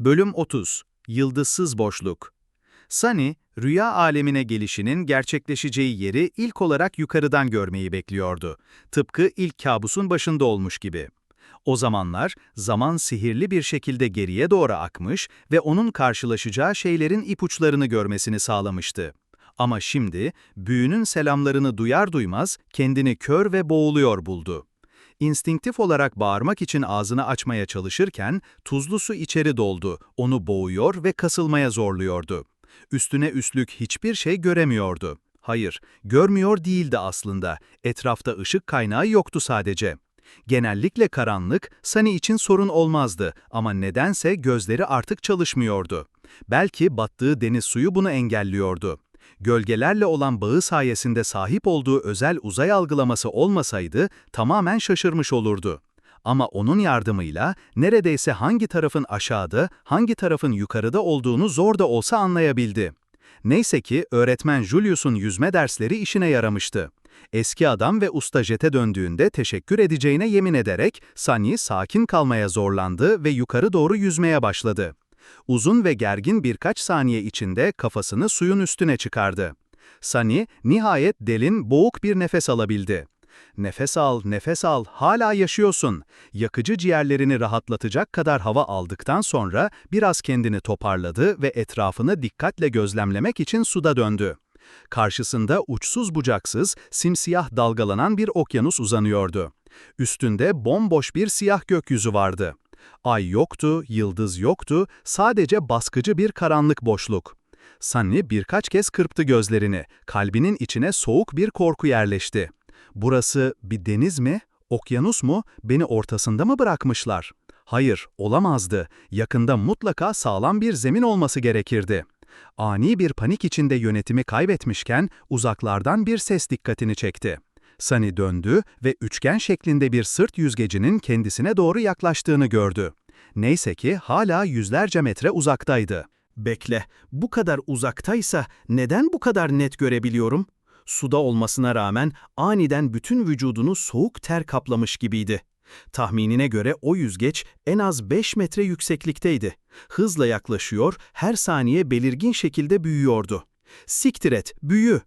Bölüm 30 Yıldızsız Boşluk Sunny, rüya alemine gelişinin gerçekleşeceği yeri ilk olarak yukarıdan görmeyi bekliyordu. Tıpkı ilk kabusun başında olmuş gibi. O zamanlar zaman sihirli bir şekilde geriye doğru akmış ve onun karşılaşacağı şeylerin ipuçlarını görmesini sağlamıştı. Ama şimdi büyünün selamlarını duyar duymaz kendini kör ve boğuluyor buldu. İnstinktif olarak bağırmak için ağzını açmaya çalışırken tuzlu su içeri doldu, onu boğuyor ve kasılmaya zorluyordu. Üstüne üstlük hiçbir şey göremiyordu. Hayır, görmüyor değildi aslında. Etrafta ışık kaynağı yoktu sadece. Genellikle karanlık, Sunny için sorun olmazdı ama nedense gözleri artık çalışmıyordu. Belki battığı deniz suyu bunu engelliyordu gölgelerle olan bağı sayesinde sahip olduğu özel uzay algılaması olmasaydı tamamen şaşırmış olurdu. Ama onun yardımıyla neredeyse hangi tarafın aşağıda, hangi tarafın yukarıda olduğunu zor da olsa anlayabildi. Neyse ki öğretmen Julius'un yüzme dersleri işine yaramıştı. Eski adam ve usta jete döndüğünde teşekkür edeceğine yemin ederek Sunny sakin kalmaya zorlandı ve yukarı doğru yüzmeye başladı. Uzun ve gergin birkaç saniye içinde kafasını suyun üstüne çıkardı. Sunny, nihayet delin boğuk bir nefes alabildi. Nefes al, nefes al, hala yaşıyorsun. Yakıcı ciğerlerini rahatlatacak kadar hava aldıktan sonra biraz kendini toparladı ve etrafını dikkatle gözlemlemek için suda döndü. Karşısında uçsuz bucaksız, simsiyah dalgalanan bir okyanus uzanıyordu. Üstünde bomboş bir siyah gökyüzü vardı. Ay yoktu, yıldız yoktu, sadece baskıcı bir karanlık boşluk. Sunny birkaç kez kırptı gözlerini, kalbinin içine soğuk bir korku yerleşti. Burası bir deniz mi, okyanus mu, beni ortasında mı bırakmışlar? Hayır, olamazdı. Yakında mutlaka sağlam bir zemin olması gerekirdi. Ani bir panik içinde yönetimi kaybetmişken uzaklardan bir ses dikkatini çekti. Sunny döndü ve üçgen şeklinde bir sırt yüzgecinin kendisine doğru yaklaştığını gördü. Neyse ki hala yüzlerce metre uzaktaydı. Bekle, bu kadar uzaktaysa neden bu kadar net görebiliyorum? Suda olmasına rağmen aniden bütün vücudunu soğuk ter kaplamış gibiydi. Tahminine göre o yüzgeç en az 5 metre yükseklikteydi. Hızla yaklaşıyor, her saniye belirgin şekilde büyüyordu. Siktir et, büyü!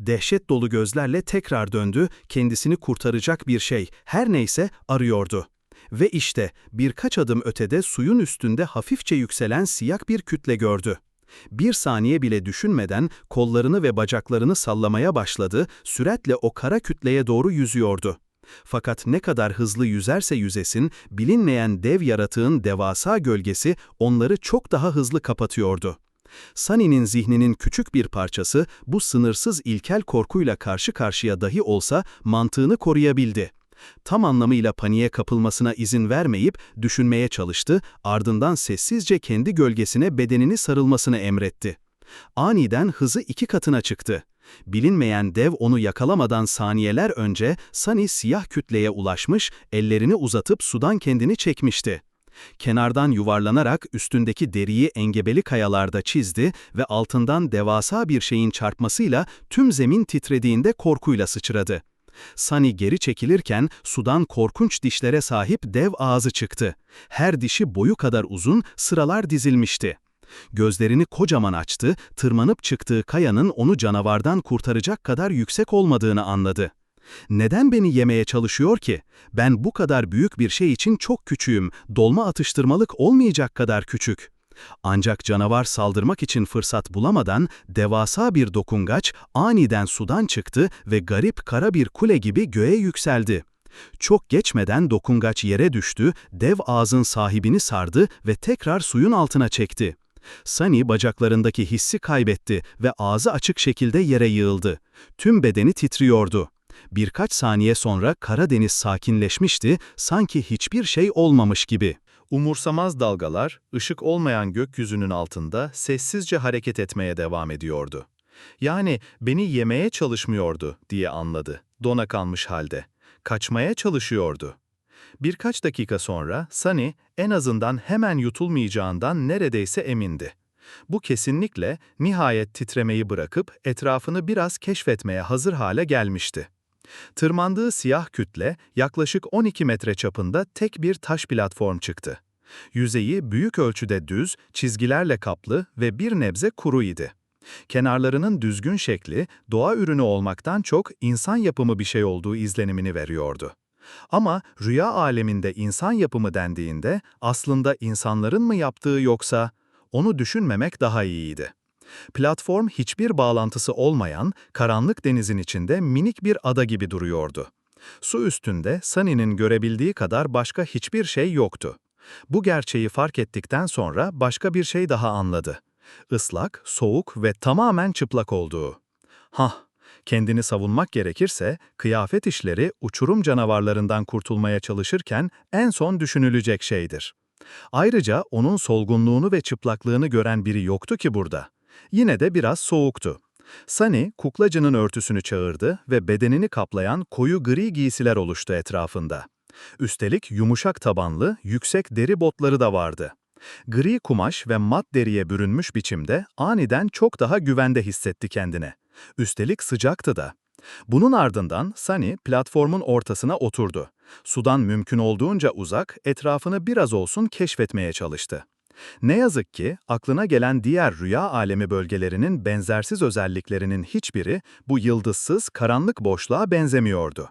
Dehşet dolu gözlerle tekrar döndü, kendisini kurtaracak bir şey, her neyse arıyordu. Ve işte birkaç adım ötede suyun üstünde hafifçe yükselen siyah bir kütle gördü. Bir saniye bile düşünmeden kollarını ve bacaklarını sallamaya başladı, süratle o kara kütleye doğru yüzüyordu. Fakat ne kadar hızlı yüzerse yüzesin, bilinmeyen dev yaratığın devasa gölgesi onları çok daha hızlı kapatıyordu. Sunny'nin zihninin küçük bir parçası bu sınırsız ilkel korkuyla karşı karşıya dahi olsa mantığını koruyabildi. Tam anlamıyla paniğe kapılmasına izin vermeyip düşünmeye çalıştı, ardından sessizce kendi gölgesine bedenini sarılmasını emretti. Aniden hızı iki katına çıktı. Bilinmeyen dev onu yakalamadan saniyeler önce Sunny siyah kütleye ulaşmış, ellerini uzatıp sudan kendini çekmişti. Kenardan yuvarlanarak üstündeki deriyi engebeli kayalarda çizdi ve altından devasa bir şeyin çarpmasıyla tüm zemin titrediğinde korkuyla sıçradı. Sunny geri çekilirken sudan korkunç dişlere sahip dev ağzı çıktı. Her dişi boyu kadar uzun sıralar dizilmişti. Gözlerini kocaman açtı, tırmanıp çıktığı kayanın onu canavardan kurtaracak kadar yüksek olmadığını anladı. Neden beni yemeye çalışıyor ki? Ben bu kadar büyük bir şey için çok küçüğüm, dolma atıştırmalık olmayacak kadar küçük. Ancak canavar saldırmak için fırsat bulamadan devasa bir dokungaç aniden sudan çıktı ve garip kara bir kule gibi göğe yükseldi. Çok geçmeden dokungaç yere düştü, dev ağzın sahibini sardı ve tekrar suyun altına çekti. Sunny bacaklarındaki hissi kaybetti ve ağzı açık şekilde yere yığıldı. Tüm bedeni titriyordu. Birkaç saniye sonra Karadeniz sakinleşmişti, sanki hiçbir şey olmamış gibi. Umursamaz dalgalar, ışık olmayan gökyüzünün altında sessizce hareket etmeye devam ediyordu. Yani beni yemeye çalışmıyordu diye anladı, dona kalmış halde. Kaçmaya çalışıyordu. Birkaç dakika sonra Sunny en azından hemen yutulmayacağından neredeyse emindi. Bu kesinlikle nihayet titremeyi bırakıp etrafını biraz keşfetmeye hazır hale gelmişti. Tırmandığı siyah kütle yaklaşık 12 metre çapında tek bir taş platform çıktı. Yüzeyi büyük ölçüde düz, çizgilerle kaplı ve bir nebze kuru idi. Kenarlarının düzgün şekli, doğa ürünü olmaktan çok insan yapımı bir şey olduğu izlenimini veriyordu. Ama rüya aleminde insan yapımı dendiğinde aslında insanların mı yaptığı yoksa onu düşünmemek daha iyiydi. Platform hiçbir bağlantısı olmayan, karanlık denizin içinde minik bir ada gibi duruyordu. Su üstünde Sunny'nin görebildiği kadar başka hiçbir şey yoktu. Bu gerçeği fark ettikten sonra başka bir şey daha anladı. Islak, soğuk ve tamamen çıplak olduğu. Hah, kendini savunmak gerekirse, kıyafet işleri uçurum canavarlarından kurtulmaya çalışırken en son düşünülecek şeydir. Ayrıca onun solgunluğunu ve çıplaklığını gören biri yoktu ki burada. Yine de biraz soğuktu. Sunny, kuklacının örtüsünü çağırdı ve bedenini kaplayan koyu gri giysiler oluştu etrafında. Üstelik yumuşak tabanlı, yüksek deri botları da vardı. Gri kumaş ve mat deriye bürünmüş biçimde aniden çok daha güvende hissetti kendine. Üstelik sıcaktı da. Bunun ardından Sunny platformun ortasına oturdu. Sudan mümkün olduğunca uzak, etrafını biraz olsun keşfetmeye çalıştı. Ne yazık ki aklına gelen diğer rüya alemi bölgelerinin benzersiz özelliklerinin hiçbiri bu yıldızsız karanlık boşluğa benzemiyordu.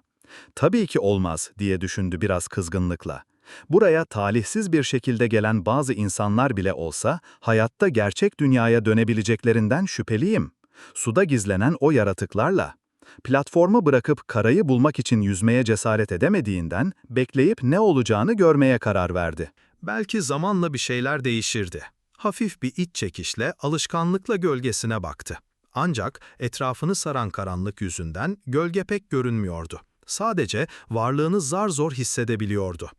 Tabii ki olmaz diye düşündü biraz kızgınlıkla. Buraya talihsiz bir şekilde gelen bazı insanlar bile olsa hayatta gerçek dünyaya dönebileceklerinden şüpheliyim. Suda gizlenen o yaratıklarla. Platformu bırakıp karayı bulmak için yüzmeye cesaret edemediğinden bekleyip ne olacağını görmeye karar verdi. Belki zamanla bir şeyler değişirdi. Hafif bir iç çekişle, alışkanlıkla gölgesine baktı. Ancak etrafını saran karanlık yüzünden gölge pek görünmüyordu. Sadece varlığını zar zor hissedebiliyordu.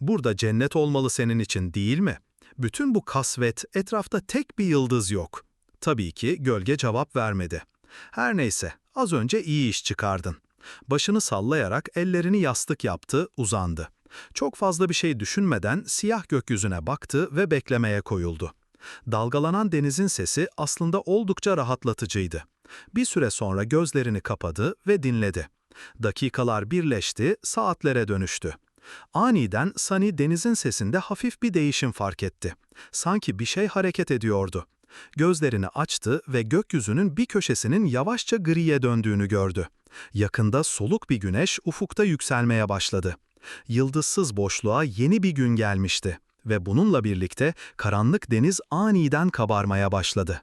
Burada cennet olmalı senin için değil mi? Bütün bu kasvet, etrafta tek bir yıldız yok. Tabii ki gölge cevap vermedi. Her neyse, az önce iyi iş çıkardın. Başını sallayarak ellerini yastık yaptı, uzandı. Çok fazla bir şey düşünmeden siyah gökyüzüne baktı ve beklemeye koyuldu. Dalgalanan denizin sesi aslında oldukça rahatlatıcıydı. Bir süre sonra gözlerini kapadı ve dinledi. Dakikalar birleşti, saatlere dönüştü. Aniden Sunny denizin sesinde hafif bir değişim fark etti. Sanki bir şey hareket ediyordu. Gözlerini açtı ve gökyüzünün bir köşesinin yavaşça griye döndüğünü gördü. Yakında soluk bir güneş ufukta yükselmeye başladı. Yıldızsız boşluğa yeni bir gün gelmişti ve bununla birlikte karanlık deniz aniden kabarmaya başladı.